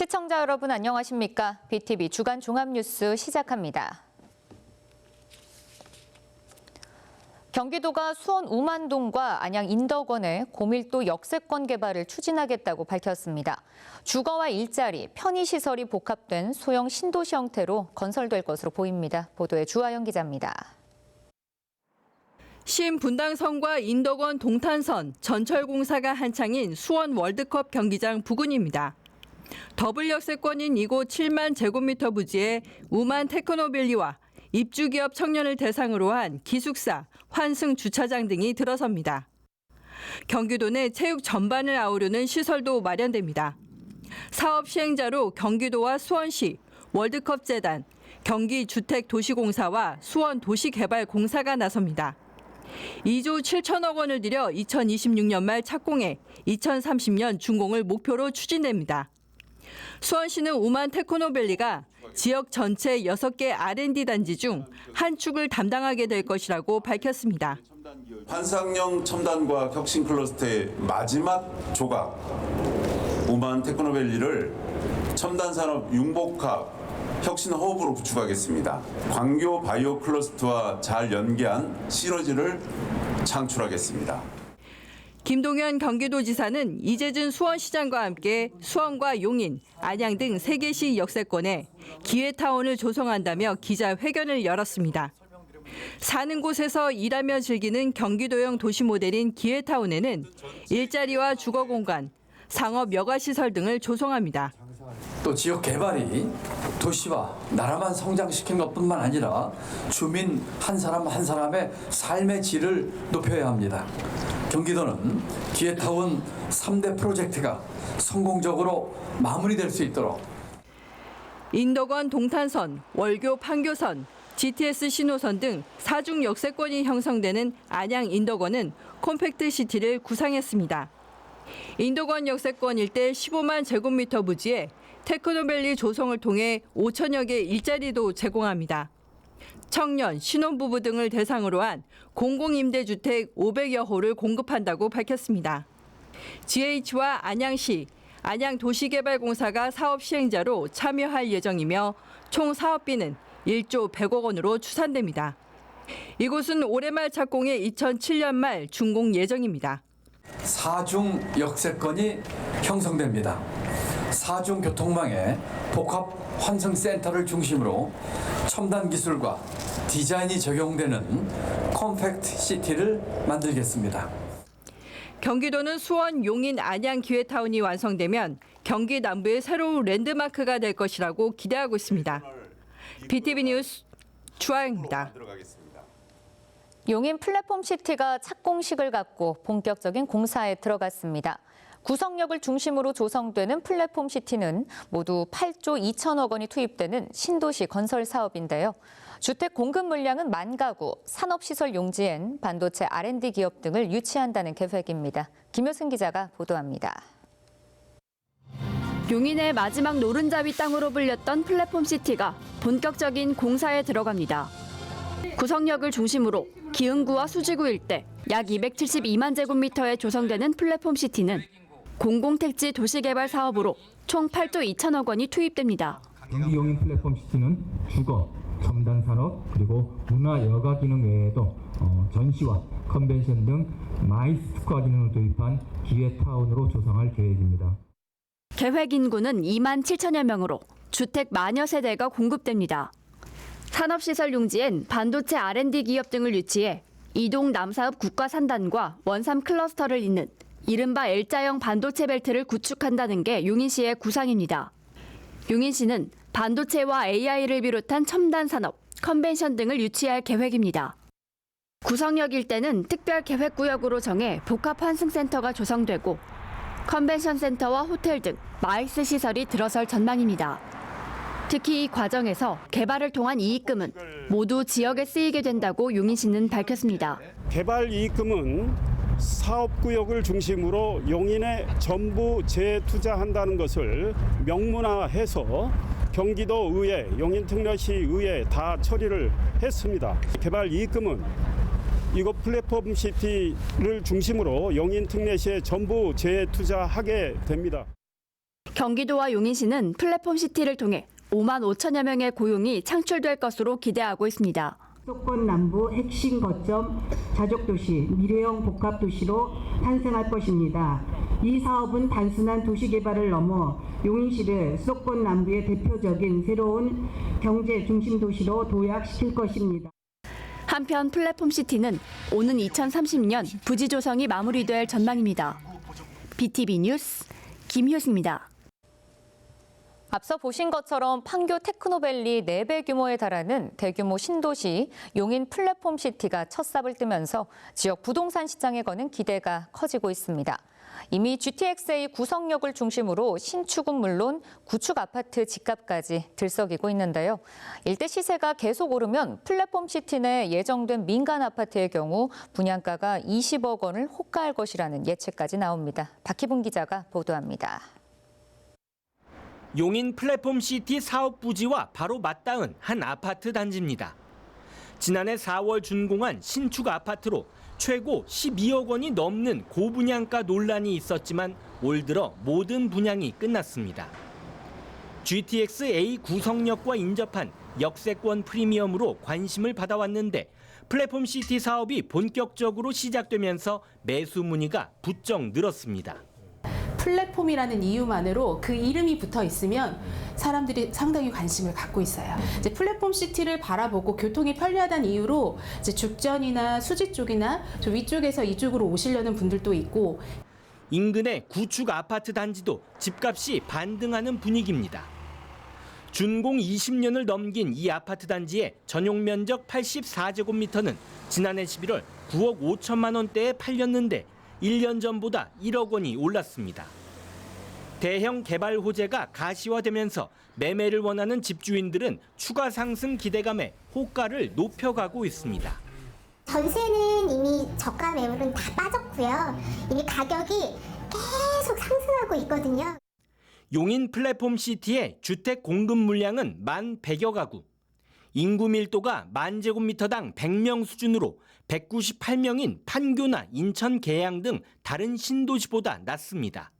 시청자 여러분 안녕하십니까? BTV 주간 종합뉴스 시작합니다. 경기도가 수원 우만동과 안양 인덕원의 고밀도 역세권 개발을 추진하겠다고 밝혔습니다. 주거와 일자리, 편의시설이 복합된 소형 신도시 형태로 건설될 것으로 보입니다. 보도에 주하영 기자입니다. 신분당선과 인덕원 동탄선 전철 공사가 한창인 수원 월드컵 경기장 부근입니다. 더블 역세권인 이곳 7만 제곱미터 부지에 우만 테크노밸리와 입주기업 청년을 대상으로 한 기숙사, 환승 주차장 등이 들어섭니다. 경기도 내 체육 전반을 아우르는 시설도 마련됩니다. 사업 시행자로 경기도와 수원시, 월드컵 재단, 경기주택도시공사와 수원도시개발공사가 나섭니다. 2조 7천억 원을 들여 2026년 말 착공해 2030년 준공을 목표로 추진됩니다. 수원시는 우만 테크노밸리가 지역 전체 6개 R&D 단지 중 한 축을 담당하게 될 것이라고 밝혔습니다. 환상형 첨단과학 혁신 클러스터의 마지막 조각 우만 테크노밸리를 첨단 산업 융복합 혁신 허브로 구축하겠습니다. 광교 바이오 클러스터와 잘 연계한 시너지를 창출하겠습니다. 김동현 경기도지사는 이재준 수원시장과 함께 수원과 용인, 안양 등 3개 시 역세권에 기회타운을 조성한다며 기자회견을 열었습니다. 사는 곳에서 일하며 즐기는 경기도형 도시 모델인 기회타운에는 일자리와 주거 공간, 상업 여가 시설 등을 조성합니다. 또 지역 개발이 도시와 나라만 성장시킨 것뿐만 아니라 주민 한 사람 한 사람의 삶의 질을 높여야 합니다. 경기도는 기회타운 3대 프로젝트가 성공적으로 마무리될 수 있도록 인덕원 동탄선, 월교 판교선, GTS 신호선 등 사중 역세권이 형성되는 안양 인덕원은 콤팩트 시티를 구상했습니다. 인덕원 역세권 일대 15만 제곱미터 부지에 테크노밸리 조성을 통해 5천여 개 일자리도 제공합니다. 청년, 신혼부부 등을 대상으로 한 공공임대주택 500여 호를 공급한다고 밝혔습니다. GH와 안양시, 안양도시개발공사가 사업 시행자로 참여할 예정이며 총 사업비는 1조 100억 원으로 추산됩니다. 이곳은 올해 말 착공해 2007년 말 준공 예정입니다. 사중 역세권이 형성됩니다. 사중 교통망에 복합 환승 센터를 중심으로 첨단 기술과 디자인이 적용되는 컴팩트 시티를 만들겠습니다. 경기도는 수원, 용인, 안양 기회타운이 완성되면 경기 남부의 새로운 랜드마크가 될 것이라고 기대하고 있습니다. BTV 뉴스 주아영입니다. 용인 플랫폼 시티가 착공식을 갖고 본격적인 공사에 들어갔습니다. 구성력을 중심으로 조성되는 플랫폼 시티는 모두 8조 2천억 원이 투입되는 신도시 건설 사업인데요. 주택 공급 물량은 만 가구, 산업시설 용지엔 반도체 R&D 기업 등을 유치한다는 계획입니다. 김효승 기자가 보도합니다. 용인의 마지막 노른자 위 땅으로 불렸던 플랫폼 시티가 본격적인 공사에 들어갑니다. 구성역을 중심으로 기흥구와 수지구 일대 약 272만 제곱미터에 조성되는 플랫폼 시티는 공공택지 도시개발 사업으로 총 8조 2천억 원이 투입됩니다. 경기 용인 플랫폼 시티는 주거, 첨단 산업, 그리고 문화 여가 기능 외에도 어, 전시와 컨벤션 등 마이스 특화 기능을 도입한 기회타운으로 조성할 계획입니다. 계획 인구는 2만 7천여 명으로 주택 만여 세대가 공급됩니다. 산업시설 용지엔 반도체 R&D 기업 등을 유치해 이동 남사읍 국가산단과 원삼 클러스터를 잇는 이른바 L자형 반도체 벨트를 구축한다는 게 용인시의 구상입니다. 용인시는 반도체와 AI를 비롯한 첨단 산업, 컨벤션 등을 유치할 계획입니다. 구성역 일대는 특별 계획 구역으로 정해 복합 환승 센터가 조성되고 컨벤션 센터와 호텔 등 마이스 시설이 들어설 전망입니다. 특히 이 과정에서 개발을 통한 이익금은 모두 지역에 쓰이게 된다고 용인시는 밝혔습니다. 개발 이익금은 사업구역을 중심으로 용인에 전부 재투자한다는 것을 명문화해서 경기도 의회, 용인특례시 의회 다 처리를 했습니다. 개발 이익금은 이곳 플랫폼 시티를 중심으로 용인특례시에 전부 재투자하게 됩니다. 경기도와 용인시는 플랫폼 시티를 통해 5만 5천여 명의 고용이 창출될 것으로 기대하고 있습니다. 수도권 남부 핵심 거점 자족도시 미래형 복합도시로 탄생할 것입니다. 이 사업은 단순한 도시 개발을 넘어 용인시를 수도권 남부의 대표적인 새로운 경제 중심 도시로 도약시킬 것입니다. 한편 플랫폼 시티는 오는 2030년 부지 조성이 마무리될 전망입니다. BTV 뉴스 김효수입니다. 앞서 보신 것처럼 판교 테크노밸리 4배 규모에 달하는 대규모 신도시 용인 플랫폼 시티가 첫 삽을 뜨면서 지역 부동산 시장에 거는 기대가 커지고 있습니다. 이미 GTX-A 구성역을 중심으로 신축은 물론 구축 아파트 집값까지 들썩이고 있는데요. 일대 시세가 계속 오르면 플랫폼 시티 내 예정된 민간 아파트의 경우 분양가가 20억 원을 호가할 것이라는 예측까지 나옵니다. 박희분 기자가 보도합니다. 용인 플랫폼 시티 사업 부지와 바로 맞닿은 한 아파트 단지입니다. 지난해 4월 준공한 신축 아파트로 최고 12억 원이 넘는 고분양가 논란이 있었지만 올 들어 모든 분양이 끝났습니다. GTX-A 구성역과 인접한 역세권 프리미엄으로 관심을 받아왔는데 플랫폼 시티 사업이 본격적으로 시작되면서 매수 문의가 부쩍 늘었습니다. 플랫폼이라는 이유만으로 그 이름이 붙어 있으면 사람들이 상당히 관심을 갖고 있어요. 이제 플랫폼 시티를 바라보고 교통이 편리하다는 이유로 이제 죽전이나 수지 쪽이나 저 위쪽에서 이쪽으로 오시려는 분들도 있고 인근의 구축 아파트 단지도 집값이 반등하는 분위기입니다. 준공 20년을 넘긴 이 아파트 단지의 전용 면적 84제곱미터는 지난해 11월 9억 5천만 원대에 팔렸는데 1년 전보다 1억 원이 올랐습니다. 대형 개발 호재가 가시화되면서 매매를 원하는 집주인들은 추가 상승 기대감에 호가를 높여가고 있습니다. 전세는 이미 저가 매물은 다 빠졌고요. 이미 가격이 계속 상승하고 있거든요. 용인 플랫폼 시티의 주택 공급 물량은 만 100여 가구. 인구 밀도가 만 제곱미터당 100명 수준으로 198명인 판교나 인천 계양 등 다른 신도시보다 낮습니다.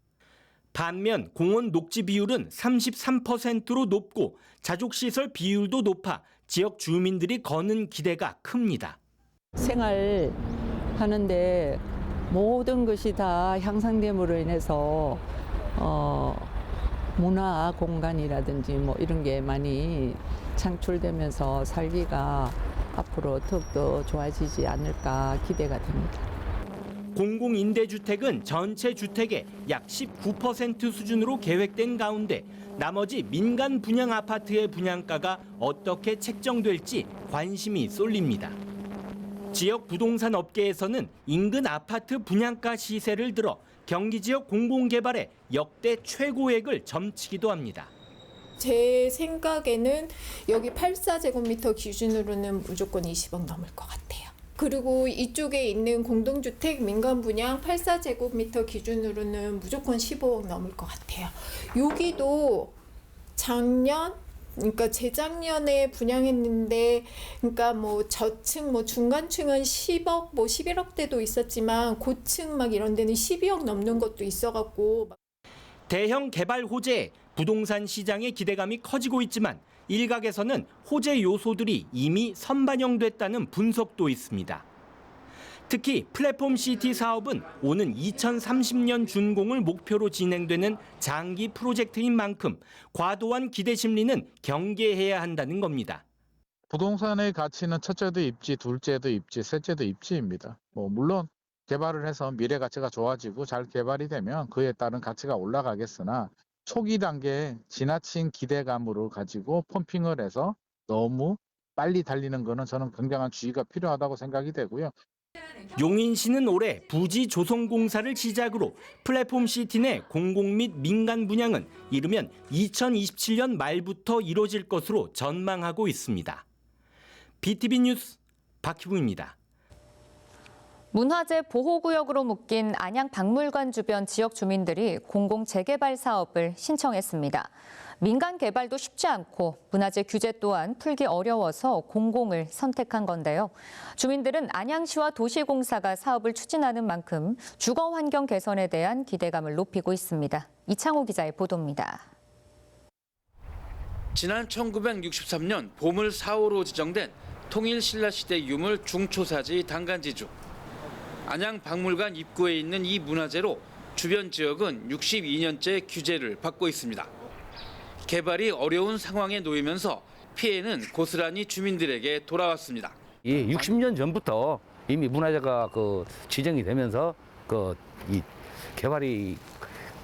반면 공원 녹지 비율은 33%로 높고 자족시설 비율도 높아 지역 주민들이 거는 기대가 큽니다. 생활하는데 모든 것이 다 향상됨으로 인해서 어, 문화 공간이라든지 뭐 이런 게 많이 창출되면서 살기가 앞으로 더욱더 좋아지지 않을까 기대가 됩니다. 공공임대주택은 전체 주택의 약 19% 수준으로 계획된 가운데 나머지 민간 분양 아파트의 분양가가 어떻게 책정될지 관심이 쏠립니다. 지역 부동산 업계에서는 인근 아파트 분양가 시세를 들어 경기 지역 공공개발에 역대 최고액을 점치기도 합니다. 제 생각에는 여기 84제곱미터 기준으로는 무조건 20억 넘을 것 같아요. 그리고 이쪽에 있는 공동주택 민간 분양 84제곱미터 기준으로는 무조건 15억 넘을 것 같아요. 여기도 작년 그러니까 재작년에 분양했는데 그러니까 뭐 저층 뭐 중간층은 10억 뭐 11억대도 있었지만 고층 막 이런 데는 12억 넘는 것도 있어 갖고 대형 개발 호재에 부동산 시장의 기대감이 커지고 있지만 일각에서는 호재 요소들이 이미 선반영됐다는 분석도 있습니다. 특히 플랫폼 시티 사업은 오는 2030년 준공을 목표로 진행되는 장기 프로젝트인 만큼 과도한 기대 심리는 경계해야 한다는 겁니다. 부동산의 가치는 첫째도 입지, 둘째도 입지, 셋째도 입지입니다. 뭐 물론 개발을 해서 미래 가치가 좋아지고 잘 개발이 되면 그에 따른 가치가 올라가겠으나 초기 단계에 지나친 기대감으로 가지고 펌핑을 해서 너무 빨리 달리는 거는 저는 굉장한 주의가 필요하다고 생각이 되고요. 용인시는 올해 부지 조성 공사를 시작으로 플랫폼 시티 내 공공 및 민간 분양은 이르면 2027년 말부터 이뤄질 것으로 전망하고 있습니다. BTV 뉴스 박희부입니다. 문화재 보호구역으로 묶인 안양 박물관 주변 지역 주민들이 공공 재개발 사업을 신청했습니다. 민간 개발도 쉽지 않고 문화재 규제 또한 풀기 어려워서 공공을 선택한 건데요. 주민들은 안양시와 도시공사가 사업을 추진하는 만큼 주거 환경 개선에 대한 기대감을 높이고 있습니다. 이창호 기자의 보도입니다. 지난 1963년 보물 4호로 지정된 통일 신라시대 유물 중초사지 당간지주. 안양 박물관 입구에 있는 이 문화재로 주변 지역은 62년째 규제를 받고 있습니다. 개발이 어려운 상황에 놓이면서 피해는 고스란히 주민들에게 돌아왔습니다. 이 60년 전부터 이미 문화재가 그 지정이 되면서 그 이 개발이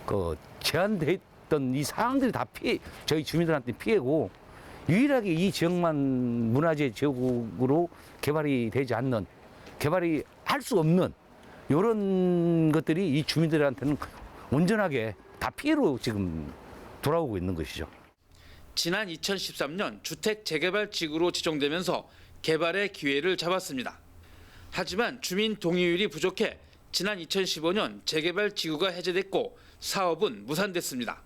그 제한돼 있던 이 사항들이 다 피해 저희 주민들한테 피해고 유일하게 이 지역만 문화재 지역으로 개발이 되지 않는 개발이 할 수 없는 이런 것들이 이 주민들한테는 온전하게 다 피해로 지금 돌아오고 있는 것이죠. 지난 2013년 주택 재개발 지구로 지정되면서 개발의 기회를 잡았습니다. 하지만 주민 동의율이 부족해 지난 2015년 재개발 지구가 해제됐고 사업은 무산됐습니다.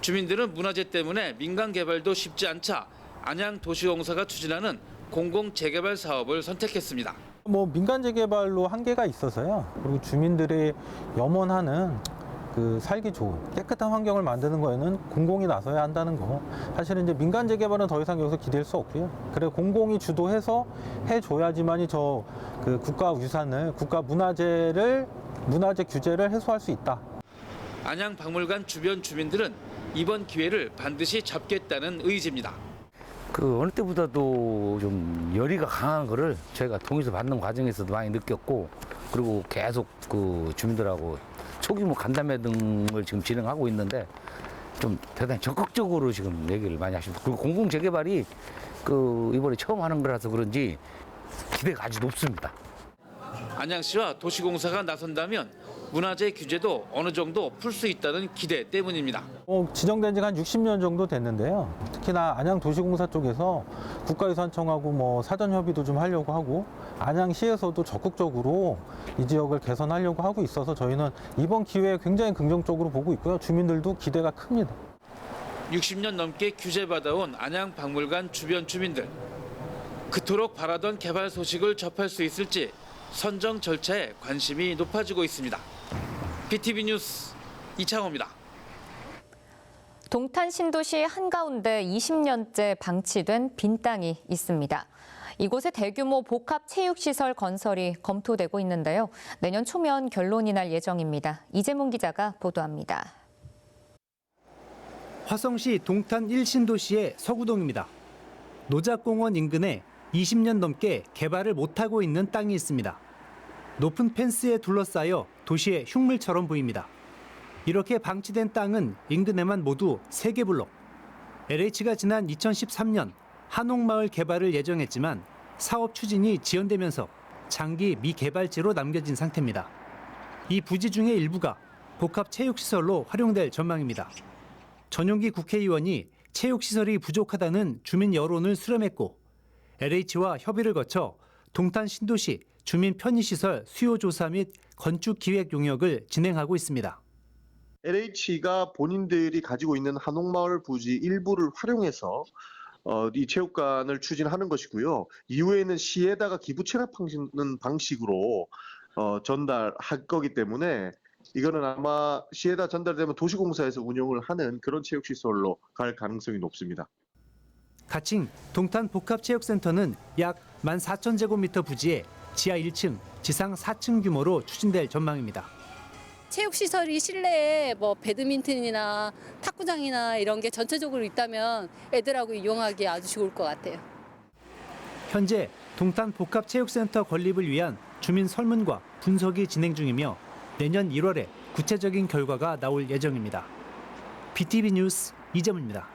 주민들은 문화재 때문에 민간 개발도 쉽지 않자 안양 도시공사가 추진하는 공공 재개발 사업을 선택했습니다. 뭐 민간 재개발로 한계가 있어서요. 그리고 주민들이 염원하는 그 살기 좋은 깨끗한 환경을 만드는 거에는 공공이 나서야 한다는 거. 사실은 이제 민간 재개발은 더 이상 여기서 기댈 수 없고요. 그래 공공이 주도해서 해줘야지만이 저 그 국가 유산을 국가 문화재를 문화재 규제를 해소할 수 있다. 안양 박물관 주변 주민들은 이번 기회를 반드시 잡겠다는 의지입니다. 그 어느 때보다도 좀 열의가 강한 거를 저희가 동의서 받는 과정에서도 많이 느꼈고 그리고 계속 그 주민들하고 소규모 간담회 등을 지금 진행하고 있는데 좀 대단히 적극적으로 지금 얘기를 많이 하십니다. 그리고 공공 재개발이 그 이번에 처음 하는 거라서 그런지 기대가 아주 높습니다. 안양시와 도시공사가 나선다면 문화재 규제도 어느 정도 풀 수 있다는 기대 때문입니다. 어, 지정된 지가 한 60년 정도 됐는데요. 특히나 안양도시공사 쪽에서 국가유산청하고 뭐 사전 협의도 좀 하려고 하고 안양시에서도 적극적으로 이 지역을 개선하려고 하고 있어서 저희는 이번 기회에 굉장히 긍정적으로 보고 있고요. 주민들도 기대가 큽니다. 60년 넘게 규제받아온 안양 박물관 주변 주민들. 그토록 바라던 개발 소식을 접할 수 있을지 선정 절차에 관심이 높아지고 있습니다. BTV 뉴스 이창호입니다. 동탄 신도시 한가운데 20년째 방치된 빈 땅이 있습니다. 이곳에 대규모 복합 체육시설 건설이 검토되고 있는데요. 내년 초면 결론이 날 예정입니다. 이재문 기자가 보도합니다. 화성시 동탄 1신도시의 서구동입니다. 노작공원 인근에 20년 넘게 개발을 못하고 있는 땅이 있습니다. 높은 펜스에 둘러싸여 도시의 흉물처럼 보입니다. 이렇게 방치된 땅은 인근에만 모두 3개 블록. LH가 지난 2013년 한옥마을 개발을 예정했지만 사업 추진이 지연되면서 장기 미개발지로 남겨진 상태입니다. 이 부지 중의 일부가 복합 체육시설로 활용될 전망입니다. 전용기 국회의원이 체육시설이 부족하다는 주민 여론을 수렴했고 LH와 협의를 거쳐 동탄 신도시 주민 편의시설 수요 조사 및 건축 기획 용역을 진행하고 있습니다. LH가 본인들이 가지고 있는 한옥마을 부지 일부를 활용해서 어, 이 체육관을 추진하는 것이고요. 이후에는 시에다가 기부 체납하는 방식으로 어, 전달할 거기 때문에 이거는 아마 시에다 전달되면 도시공사에서 운영을 하는 그런 체육시설로 갈 가능성이 높습니다. 가칭 동탄 복합체육센터는 약 14,000제곱미터 부지에 지하 1층, 지상 4층 규모로 추진될 전망입니다. 체육 시설이 실내에 뭐 배드민턴이나 탁구장이나 이런 게 전체적으로 있다면 애들하고 이용하기 아주 좋을 것 같아요. 현재 동탄 복합체육센터 건립을 위한 주민 설문과 분석이 진행 중이며 내년 1월에 구체적인 결과가 나올 예정입니다. BTV 뉴스 이재문입니다.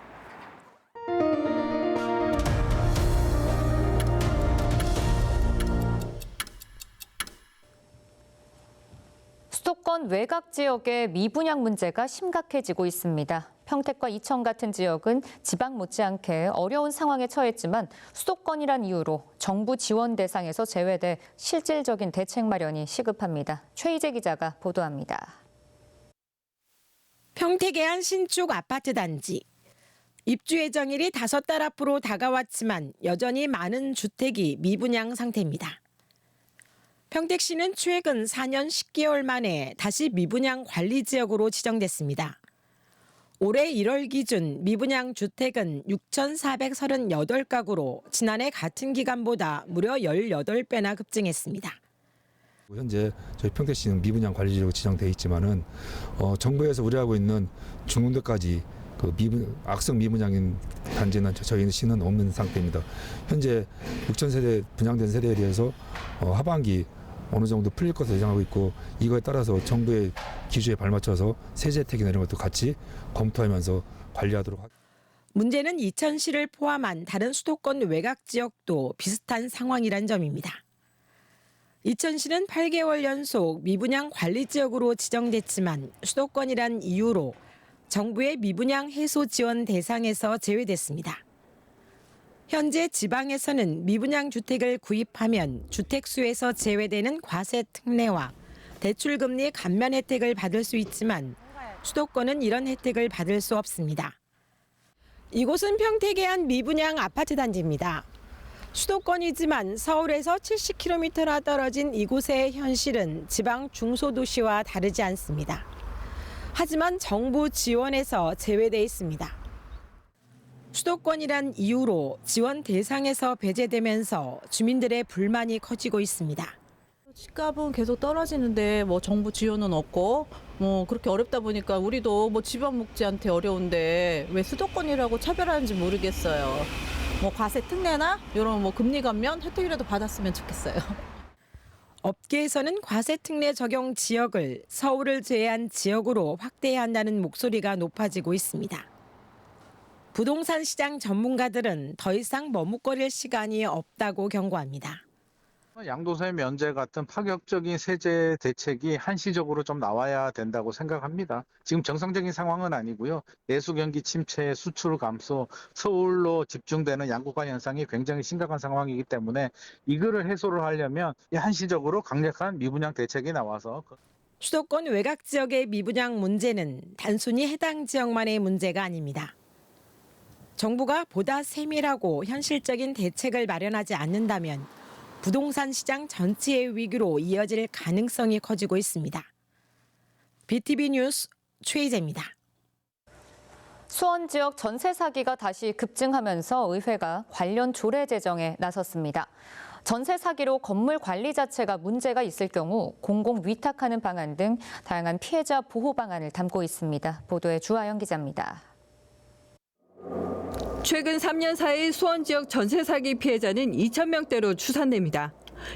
수도권 외곽 지역의 미분양 문제가 심각해지고 있습니다. 평택과 이천 같은 지역은 지방 못지않게 어려운 상황에 처했지만 수도권이란 이유로 정부 지원 대상에서 제외돼 실질적인 대책 마련이 시급합니다. 최희재 기자가 보도합니다. 평택의 한 신축 아파트 단지. 입주 예정일이 다섯 달 앞으로 다가왔지만 여전히 많은 주택이 미분양 상태입니다. 평택 시는 최근 4년 10개월 만에 다시 미분양 관리 지역으로 지정됐습니다. 올해 1월 기준 미분양 주택은 6,438가구로 지난해 같은 기간보다 무려 18배나 급증했습니다. 현재 저희 평택시는 미분양 관리지역으로 지정돼 있지만은 어, 정부에서 우려하고 있는 중흥도까지 그 미분 악성 미분양인 단지는 저- 저희 시는 없는 상태입니다. 현재 6천 세대 분양된 세대에 대해서 어, 하반기 어느 정도 풀릴 것으로 예상하고 있고 이거에 따라서 정부의 기준에 발맞춰서 세제 혜택이나 이런 것도 같이 검토하면서 관리하도록 하겠습니다. 문제는 이천시를 포함한 다른 수도권 외곽 지역도 비슷한 상황이란 점입니다. 이천시는 8개월 연속 미분양 관리 지역으로 지정됐지만 수도권이란 이유로 정부의 미분양 해소 지원 대상에서 제외됐습니다. 현재 지방에서는 미분양 주택을 구입하면 주택수에서 제외되는 과세 특례와 대출 금리 감면 혜택을 받을 수 있지만 수도권은 이런 혜택을 받을 수 없습니다. 이곳은 평택의 한 미분양 아파트 단지입니다. 수도권이지만 서울에서 70km나 떨어진 이곳의 현실은 지방 중소도시와 다르지 않습니다. 하지만 정부 지원에서 제외돼 있습니다. 수도권이란 이유로 지원 대상에서 배제되면서 주민들의 불만이 커지고 있습니다. 집값은 계속 떨어지는데 뭐 정부 지원은 없고 뭐 그렇게 어렵다 보니까 우리도 뭐 지방 묵지한테 어려운데 왜 수도권이라고 차별하는지 모르겠어요. 뭐 과세 특례나 이런 뭐 금리 감면 혜택이라도 받았으면 좋겠어요. 업계에서는 과세 특례 적용 지역을 서울을 제외한 지역으로 확대해야 한다는 목소리가 높아지고 있습니다. 부동산 시장 전문가들은 더 이상 머뭇거릴 시간이 없다고 경고합니다. 양도세 면제 같은 파격적인 세제 대책이 한시적으로 좀 나와야 된다고 생각합니다. 지금 정상적인 상황은 아니고요. 내수 경기 침체, 수출 감소, 서울로 집중되는 양극화 현상이 굉장히 심각한 상황이기 때문에 이거를 해소를 하려면 이 한시적으로 강력한 미분양 대책이 나와서 수도권 외곽 지역의 미분양 문제는 단순히 해당 지역만의 문제가 아닙니다. 정부가 보다 세밀하고 현실적인 대책을 마련하지 않는다면 부동산 시장 전체의 위기로 이어질 가능성이 커지고 있습니다. BTV 뉴스 최희재입니다. 수원 지역 전세 사기가 다시 급증하면서 의회가 관련 조례 제정에 나섰습니다. 전세 사기로 건물 관리 자체가 문제가 있을 경우 공공 위탁하는 방안 등 다양한 피해자 보호 방안을 담고 있습니다. 보도에 주하영 기자입니다. 최근 3년 사이 수원 지역 전세 사기 피해자는 2천 명대로 추산됩니다.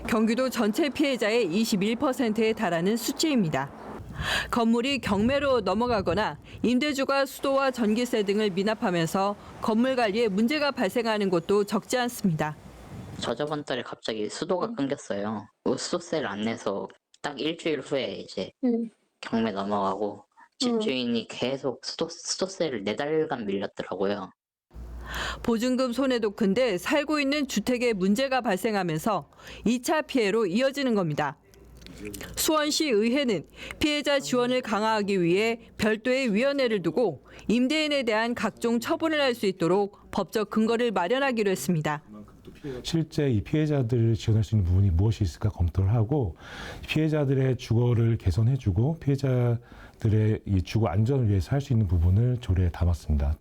경기도 전체 피해자의 21%에 달하는 수치입니다. 건물이 경매로 넘어가거나 임대주가 수도와 전기세 등을 미납하면서 건물 관리에 문제가 발생하는 곳도 적지 않습니다. 저 저번 달에 갑자기 수도가 끊겼어요. 그 수도세를 안 내서 딱 일주일 후에 이제 경매 넘어가고 집주인이 계속 수도, 수도세를 네 달간 밀렸더라고요. 보증금 손해도 큰데 살고 있는 주택에 문제가 발생하면서 2차 피해로 이어지는 겁니다. 수원시 의회는 피해자 지원을 강화하기 위해 별도의 위원회를 두고 임대인에 대한 각종 처분을 할 수 있도록 법적 근거를 마련하기로 했습니다. 실제 이 피해자들을 지원할 수 있는 부분이 무엇이 있을까 검토를 하고 피해자들의 주거를 개선해주고 피해자들의 이 주거 안전을 위해서 할 수 있는 부분을 조례에 담았습니다.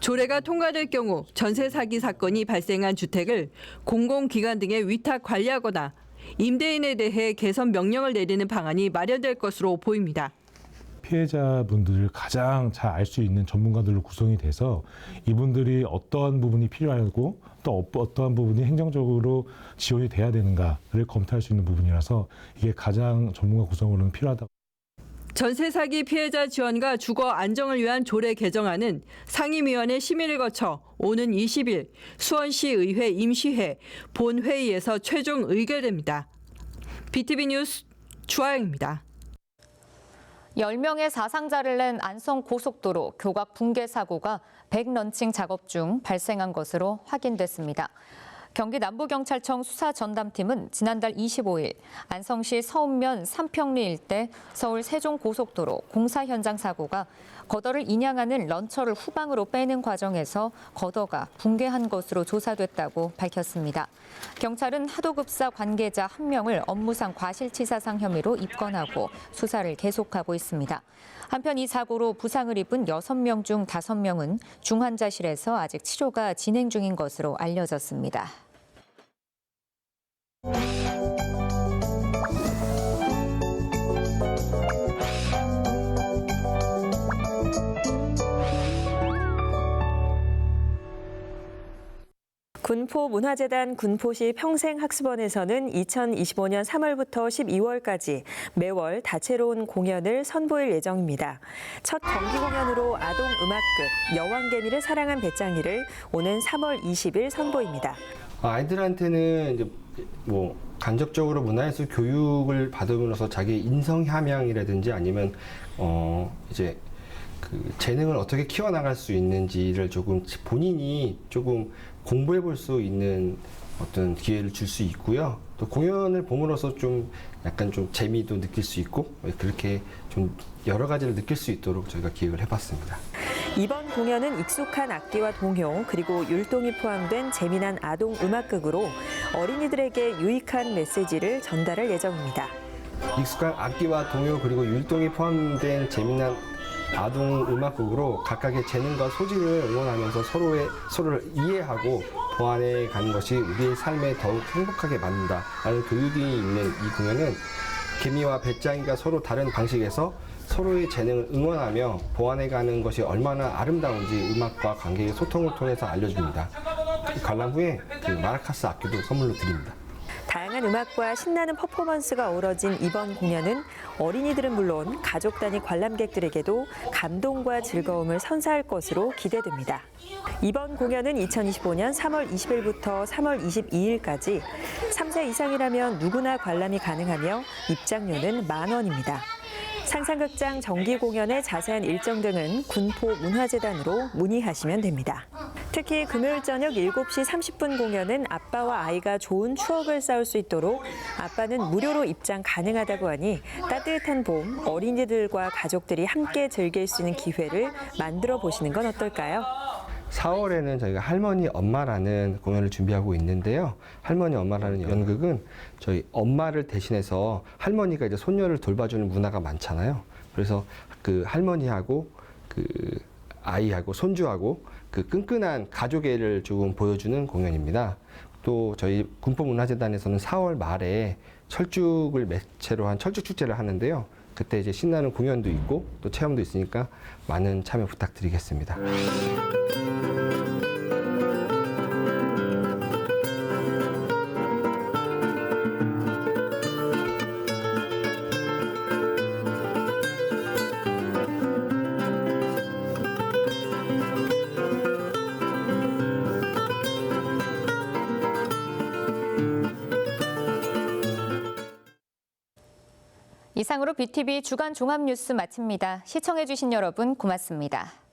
조례가 통과될 경우 전세 사기 사건이 발생한 주택을 공공기관 등에 위탁 관리하거나 임대인에 대해 개선 명령을 내리는 방안이 마련될 것으로 보입니다. 피해자분들을 가장 잘 알 수 있는 전문가들로 구성이 돼서 이분들이 어떠한 부분이 필요하고 또 어떠한 부분이 행정적으로 지원이 돼야 되는가를 검토할 수 있는 부분이라서 이게 가장 전문가 구성으로는 필요하다. 전세 사기 피해자 지원과 주거 안정을 위한 조례 개정안은 상임위원회 심의를 거쳐 오는 20일 수원시 의회 임시회 본회의에서 최종 의결됩니다. BTV 뉴스 주하영입니다. 10명의 사상자를 낸 안성 고속도로 교각 붕괴 사고가 100런칭 작업 중 발생한 것으로 확인됐습니다. 경기 남부경찰청 수사 전담팀은 지난달 25일 안성시 서운면 삼평리 일대 서울 세종고속도로 공사 현장 사고가 거더를 인양하는 런처를 후방으로 빼는 과정에서 거더가 붕괴한 것으로 조사됐다고 밝혔습니다. 경찰은 하도급사 관계자 한 명을 업무상 과실치사상 혐의로 입건하고 수사를 계속하고 있습니다. 한편 이 사고로 부상을 입은 6명 중 5명은 중환자실에서 아직 치료가 진행 중인 것으로 알려졌습니다. 군포문화재단 군포시 평생학습원에서는 2025년 3월부터 12월까지 매월 다채로운 공연을 선보일 예정입니다. 첫 정기 공연으로 아동 음악극 여왕개미를 사랑한 배짱이를 오는 3월 20일 선보입니다. 아이들한테는 이제 뭐 간접적으로 문화예술 교육을 받음으로써 자기 인성 함양이라든지 아니면 어 이제 그 재능을 어떻게 키워나갈 수 있는지를 조금 본인이 조금 공부해 볼 수 있는 어떤 기회를 줄 수 있고요. 또 공연을 봄으로써 좀 약간 좀 재미도 느낄 수 있고 그렇게 좀 여러 가지를 느낄 수 있도록 저희가 기획을 해봤습니다. 이번 공연은 익숙한 악기와 동요 그리고 율동이 포함된 재미난 아동 음악극으로 어린이들에게 유익한 메시지를 전달할 예정입니다. 익숙한 악기와 동요 그리고 율동이 포함된 재미난 아동 음악곡으로 각각의 재능과 소질을 응원하면서 서로의 서로를 이해하고 보완해 가는 것이 우리의 삶에 더욱 행복하게 만든다라는 교육이 있는 이 공연은 개미와 배짱이가 서로 다른 방식에서 서로의 재능을 응원하며 보완해 가는 것이 얼마나 아름다운지 음악과 관객의 소통을 통해서 알려줍니다. 관람 후에 그 마라카스 악기도 선물로 드립니다. 다양한 음악과 신나는 퍼포먼스가 어우러진 이번 공연은 어린이들은 물론 가족 단위 관람객들에게도 감동과 즐거움을 선사할 것으로 기대됩니다. 이번 공연은 2025년 3월 20일부터 3월 22일까지 3세 이상이라면 누구나 관람이 가능하며 입장료는 만 원입니다. 상상극장 정기 공연의 자세한 일정 등은 군포 문화재단으로 문의하시면 됩니다. 특히 금요일 저녁 7시 30분 공연은 아빠와 아이가 좋은 추억을 쌓을 수 있도록 아빠는 무료로 입장 가능하다고 하니 따뜻한 봄 어린이들과 가족들이 함께 즐길 수 있는 기회를 만들어 보시는 건 어떨까요? 4월에는 저희가 할머니 엄마라는 공연을 준비하고 있는데요. 할머니 엄마라는 연극은 저희 엄마를 대신해서 할머니가 이제 손녀를 돌봐주는 문화가 많잖아요. 그래서 그 할머니하고 그 아이하고 손주하고 그 끈끈한 가족애를 조금 보여주는 공연입니다. 또 저희 군포문화재단에서는 4월 말에 철쭉을 매체로 한 철쭉 축제를 하는데요. 그때 이제 신나는 공연도 있고 또 체험도 있으니까 많은 참여 부탁드리겠습니다. 이상으로 BTV 주간 종합 뉴스 마칩니다. 시청해주신 여러분 고맙습니다.